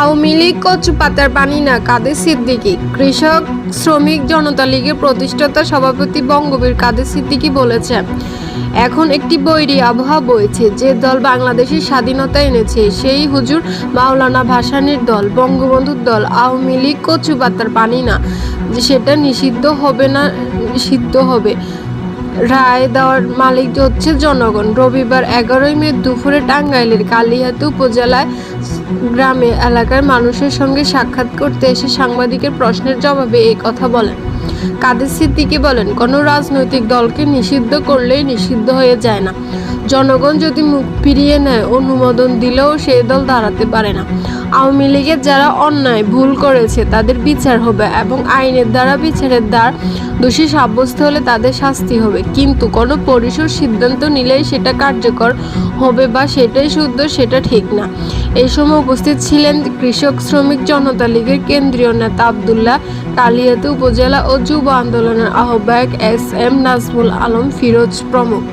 আওয়ামী লীগ কচু পাতার পানি না, কাদের সিদ্দিকি? কৃষক, শ্রমিক, জনতা লীগের প্রতিষ্ঠাতা সভাপতি বঙ্গবীর কাদের সিদ্দিকি বলেছেন, এখন একটি বৈরী আবহাওয়া বইছে, যে দল বাংলাদেশের স্বাধীনতা এনেছে, সেই হুজুর মাওলানা ভাসানীর দল, বঙ্গবন্ধুর দল, আওয়ামী লীগ কচু পাতার পানি না সেটা নিষিদ্ধ হবে না সিদ্ধ হবে। রায় দেওয়ার মালিক হচ্ছে জনগণ। রবিবার এগারোই মে দুপুরে টাঙ্গাইলের কালিহাতি উপজেলায় গ্রামে এলাকার মানুষের সঙ্গে সাক্ষাৎ করতে এসে সাংবাদিকের প্রশ্নের জবাবে এই কথা বলেন। কাদের সিদ্দিকি বলেন, কোনো রাজনৈতিক দলকে নিষিদ্ধ করলেই নিষিদ্ধ হয়ে যায় না। জনগণ যদি মুখ ফিরিয়ে নেয়, অনুমোদন দিলেও সেই দল দাঁড়াতে পারে না। আওয়ামী লীগের যারা অন্যায়, ভুল করেছে, তাদের বিচার হবে এবং আইনের দ্বারা বিচারের দ্বার দোষী সাব্যস্ত হলে তাদের শাস্তি হবে। কিন্তু কোনো পরিসর সিদ্ধান্ত নিলেই সেটা কার্যকর হবে বা সেটাই শুদ্ধ, সেটা ঠিক না। এই সময় উপস্থিত ছিলেন কৃষক, শ্রমিক, জনতা লীগের কেন্দ্রীয় নেতা আবদুল্লাহ কালিয়াতি উপজেলা ও যুব আন্দোলনের আহ্বায়ক এস এম নাজমুল আলম ফিরোজ প্রমুখ।